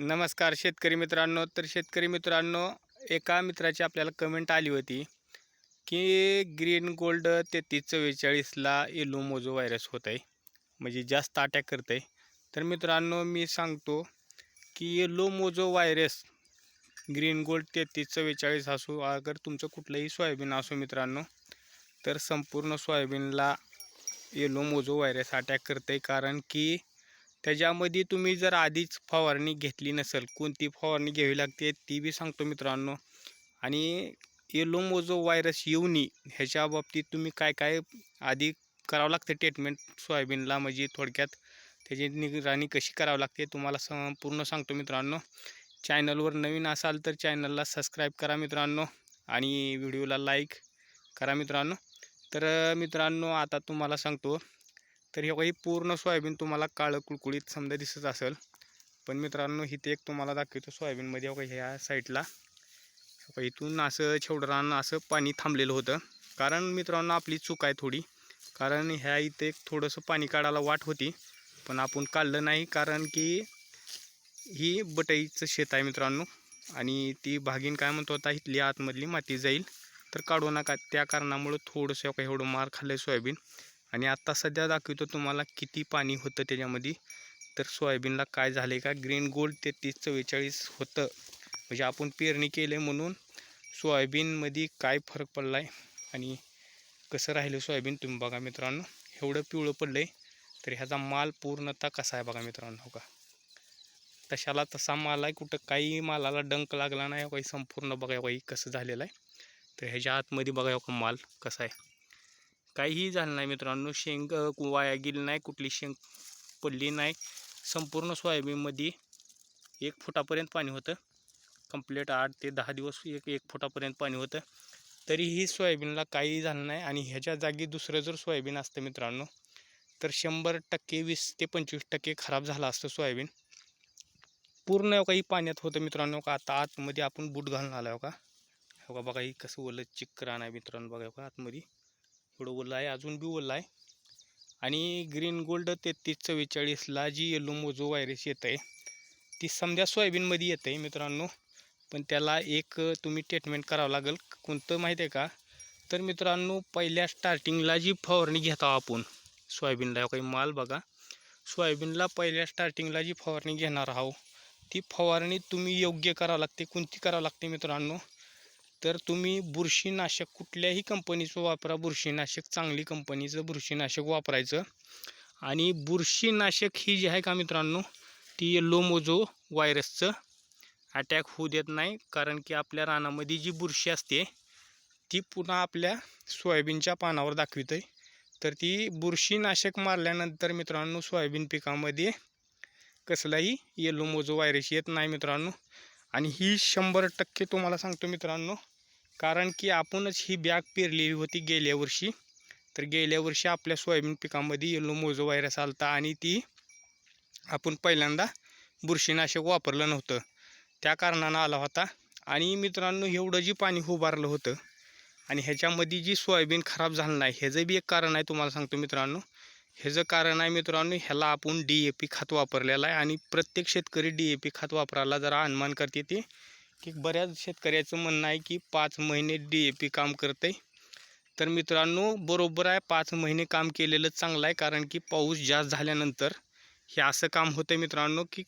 नमस्कार शेतकरी मित्रांनो. तर शेतकरी मित्रांनो एका मित्राची आपल्याला कमेंट आली होती की ग्रीन गोल्ड तेहतीस चव्वेचाळीसला येलो मोजो व्हायरस होत आहे म्हणजे जास्त अटॅक करत आहे तर मित्रांनो मी सांगतो की yellow mojo virus green gold तेहतीस चव्वेचाळीस असो अगर तुमचं कुठलंही सोयाबीन असो मित्रांनो तर संपूर्ण सोयाबीनला येलो मोजो व्हायरस अटॅक करते कारण की त्याच्यामध्ये तुम्ही जर आधीच फवारणी घेतली नसेल कोणती फवारणी घ्यावी लागते ती बी सांगतो मित्रांनो. आणि येलो व्हायरस येऊ नये ह्याच्या बाबतीत तुम्ही काय काय आधी करावं लागतं ट्रीटमेंट सोयाबीनला? म्हणजे थोडक्यात त्याची निगराणी कशी करावी लागते तुम्हाला संपूर्ण सांगतो मित्रांनो. चॅनलवर नवीन असाल तर चॅनलला सबस्क्राईब करा मित्रांनो आणि व्हिडिओला लाईक करा मित्रांनो. तर मित्रांनो आता तुम्हाला सांगतो तर हे काही पूर्ण सोयाबीन तुम्हाला काळं कुळकुळीत समजा दिसत असेल. पण मित्रांनो इथे एक तुम्हाला दाखवतो सोयाबीनमध्ये हो ह्या साईडला. इथून असं छेवडरान असं पाणी थांबलेलं होतं. कारण मित्रांनो आपली चूक आहे थोडी. कारण ह्या इथे एक थोडंसं पाणी काढायला वाट होती. पण आपण काढलं नाही कारण की ही बटईचं शेत आहे मित्रांनो. आणि ती भागीन काय म्हणतो आता इथली आतमधली माती जाईल. तर काढू नका त्या कारणामुळं थोडंसं हो एवढं मार खाल्लं आहे सोयाबीन. आणि आत्ता सध्या दाखवतो तुम्हाला किती पाणी होतं त्याच्यामध्ये. तर सोयाबीनला काय झालं आहे का ग्रीन गोल्ड तेहतीस चव्वेचाळीस होतं. म्हणजे आपण पेरणी केले म्हणून सोयाबीनमध्ये काय फरक पडला आहे आणि कसं राहिलं सोयाबीन तुम्ही बघा मित्रांनो. एवढं पिवळं पडलं आहे तर ह्याचा माल पूर्णतः कसा आहे बघा मित्रांनो हो का? तशाला तसा माल आहे कुठं काही मालाला डंक लागला नाही काही संपूर्ण बघा काही कसं झालेलं आहे. तर ह्याच्या आतमध्ये बघा का माल कसा आहे. काहीही झालं नाही मित्रांनो. शेंग वाया गेली नाही कुठली शेंग पडली नाही. संपूर्ण सोयाबीनमध्ये एक फुटापर्यंत पाणी होतं. कंप्लीट आठ ते दहा दिवस एक एक फुटापर्यंत पाणी होतं. तरीही सोयाबीनला काही झालं नाही आणि ह्याच्या जागी दुसरं जर सोयाबीन असतं मित्रांनो तर शंभर टक्के वीस ते पंचवीस टक्के खराब झालं असतं सोयाबीन. पूर्ण काही पाण्यात होतं मित्रांनो का? आता आतमध्ये आपण बूट घालून आलो का? हो का? बघा ही कसं ओलं चिक्कर आहे मित्रांनो. बघा हो का आतमध्ये. थोडं ओला आहे अजून बी ओला आहे. आणि ग्रीन गोल्ड तेहतीस चव्वेचाळीसला जी येलो मोजो व्हायरस येत आहे ती समजा सोयाबीनमध्ये येत आहे मित्रांनो. पण त्याला एक तुम्ही ट्रीटमेंट करावं लागेल. कोणतं माहिती आहे का? तर मित्रांनो पहिल्या स्टार्टिंगला जी फवारणी घेता आपण सोयाबीनला काही माल बघा. सोयाबीनला पहिल्या स्टार्टिंगला जी फवारणी घेणार आहो ती फवारणी तुम्ही योग्य करावं लागते कोणती करावं लागते मित्रांनो? तर तुम्ही बुरशीनाशक कुठल्याही कंपनीचं वापरा. बुरशीनाशक चांगली कंपनीचं बुरशीनाशक वापरायचं. आणि बुरशीनाशक ही जी आहे का मित्रांनो ती लोमोजो व्हायरसचं अटॅक होऊ देत नाही. कारण की आपल्या रानामध्ये जी बुरशी असते ती पुन्हा आपल्या सोयाबीनच्या पानावर दाखवित आहे तर ती बुरशीनाशक मारल्यानंतर मित्रांनो सोयाबीन पिकामध्ये कसलाही येलो मोजो व्हायरस येत नाही मित्रांनो. आणि ही शंभर टक्के तुम्हाला सांगतो मित्रांनो कारण की आपणच ही बॅग पेरलेली होती गेल्या वर्षी. तर गेल्या वर्षी आपल्या सोयाबीन पिकामध्ये येलो मोजो व्हायरस आलता आणि ती आपण पहिल्यांदा बुरशीनाशक वापरलं नव्हतं. त्या कारणानं आला होता. आणि मित्रांनो एवढं जी पाणी उभारलं होतं आणि ह्याच्यामध्ये जी सोयाबीन खराब झालं नाही ह्याचं बी एक कारण आहे तुम्हाला सांगतो मित्रांनो. ह्याचं कारण आहे मित्रांनो ह्याला आपण डी ए पी खत वापरलेलं आहे आणि प्रत्येक शेतकरी डी ए पी खत वापरायला जरा अनुमान करते ते. की बऱ्याच शेतकऱ्याचं म्हणणं आहे की पाच महिने डी ए पी काम करते तर मित्रांनो बरोबर आहे पाच महिने काम केलेलं चांगलं आहे कारण की पाऊस जास्त झाल्यानंतर हे असं काम होतं मित्रांनो की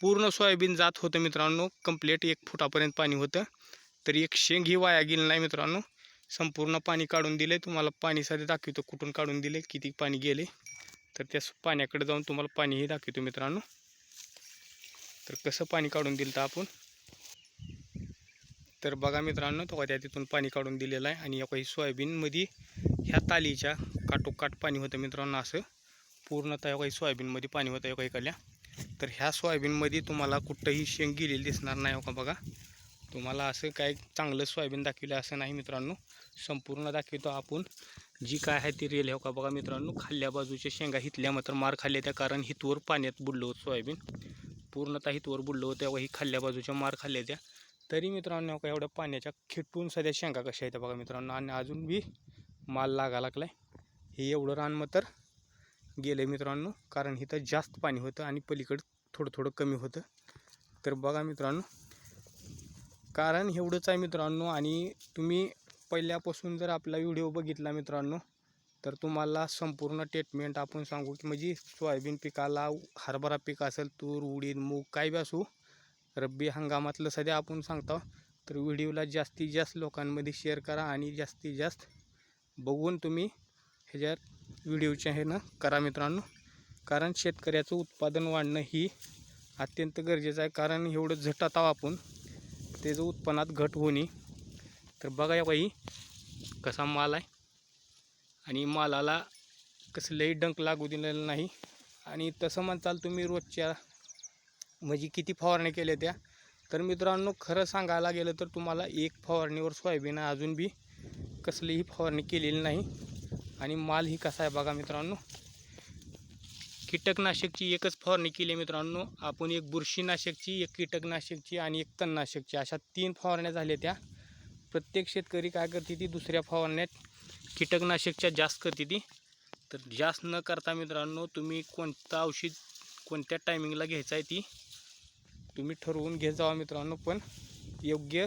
पूर्ण सोयाबीन जात होतं मित्रांनो कंप्लीट एक फुटापर्यंत पाणी होतं. तर एक शेंग ही वाया गेली नाही मित्रांनो. संपूर्ण पाणी काढून दिले तुम्हाला पाणी साधे दाखवतो कुठून काढून दिले किती पाणी गेले तर त्या पाण्याकडे जाऊन तुम्हाला पाणीही दाखवतो मित्रांनो. तर कसं पाणी काढून दिलं तर आपण? तर बघा मित्रांनो तो त्या तिथून पाणी काढून दिलेलं आहे आणि या काही सोयाबीनमध्ये ह्या तालीच्या काटोकाट पाणी होतं मित्रांनो असं. पूर्णतः या काही सोयाबीनमध्ये पाणी होतं या काही इकडल्या तर ह्या सोयाबीनमध्ये तुम्हाला कुठंही शेंग गेलेली दिसणार नाही हो का बघा. तुम्हाला असं काय चांगलं सोयाबीन दाखवलं असं नाही मित्रांनो. संपूर्ण दाखवतो आपण. जी काय आहे ती रेल हो का बघा मित्रांनो. खाल्ल्या बाजूच्या शेंगा हितल्या मात्र मार खाल्ल्या त्या कारण हितवर पाण्यात बुडलं होतं सोयाबीन. पूर्णतः हितवर बुडलं होतं तेव्हा ही खाल्ल्या बाजूच्या मार खाल्ल्या त्या. तरी मित्रांनो का एवढ्या पाण्याच्या खिटून सध्या शेंगा कशा आहेत बघा मित्रांनो. आणि अजून बी माल लागा लागलाय. हे एवढं रान मग तर गेलं मित्रांनो कारण इथं जास्त पाणी होतं आणि पलीकडं थोडं थोडं कमी होतं. तर बघा मित्रांनो कारण एवढंच आहे मित्रांनो. आणि तुम्ही पहिल्यापासून जर आपला व्हिडिओ बघितला मित्रांनो तर तुम्हाला संपूर्ण ट्रीटमेंट आपण सांगू की म्हणजे सोयाबीन पिकाला हरभरा पीक असेल तूर उडीद मूग काय बी असू रब्बी हंगामातलं सध्या आपण सांगतो. तर व्हिडिओला जास्तीत जास्त लोकांमध्ये शेअर करा आणि जास्तीत जास्त बघून तुम्ही ह्याच्यात व्हिडिओच्या ह्यानं करा मित्रांनो. कारण शेतकऱ्याचं उत्पादन वाढणं ही अत्यंत गरजेचं आहे. कारण एवढं झटत आहो आपण त्याचं उत्पन्नात घट होणे. तर बघा या बाई कसा माल आहे. आणि मालाला कसलंही डंक लागू दिलेलं नाही. आणि तसं म्हणताल तुम्ही रोजच्या म्हणजे किती फवारण्या केल्या त्या? तर मित्रांनो खरं सांगायला गेलं तर तुम्हाला एक फवारणीवर सोयाबीन अजून बी कसलीही फवारणी केलेली नाही. आणि माल ही कसा आहे बघा मित्रांनो. कीटकनाशकची एकच फवारणी केली आहे मित्रांनो. आपण एक बुरशीनाशकची एक कीटकनाशकची आणि एक तणनाशकची. अशा तीन फवारण्या झाल्या त्या. प्रत्येक शेतकरी काय करते ती दुसऱ्या फवारण्यात कीटकनाशकच्या जास्त करते ती. तर जास्त न करता मित्रांनो तुम्ही कोणतं औषध कोणत्या टायमिंगला घ्यायचं आहे ती तुम्ही ठरवून घेत जावा मित्रांनो पण योग्य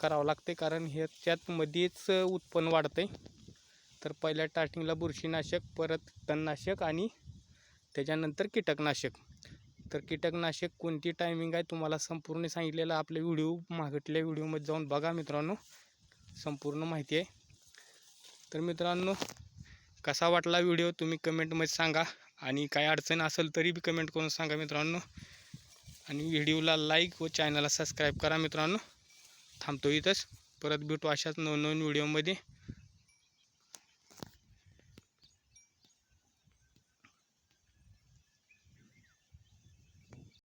करावं लागते कारण ह्याच्यात मध्येच उत्पन्न वाढतं आहे तर पहिल्या स्टार्टिंगला बुरशीनाशक परत तणनाशक आणि त्याच्यानंतर कीटकनाशक. तर कीटकनाशक कोणती टायमिंग आहे तुम्हाला संपूर्ण सांगितलेलं आपल्या व्हिडिओ मागटल्या व्हिडिओमध्ये जाऊन बघा मित्रांनो. संपूर्ण माहिती आहे. तर मित्रांनो कसा वाटला व्हिडिओ तुम्ही कमेंटमध्ये सांगा आणि काय अडचण असेल तरी बी कमेंट करून सांगा मित्रांनो. आणि व्हिडिओला लाईक व चॅनलला सबस्क्राईब करा मित्रांनो. थांबतो इथंच. परत भेटू अशाच नवनवीन व्हिडिओमध्ये.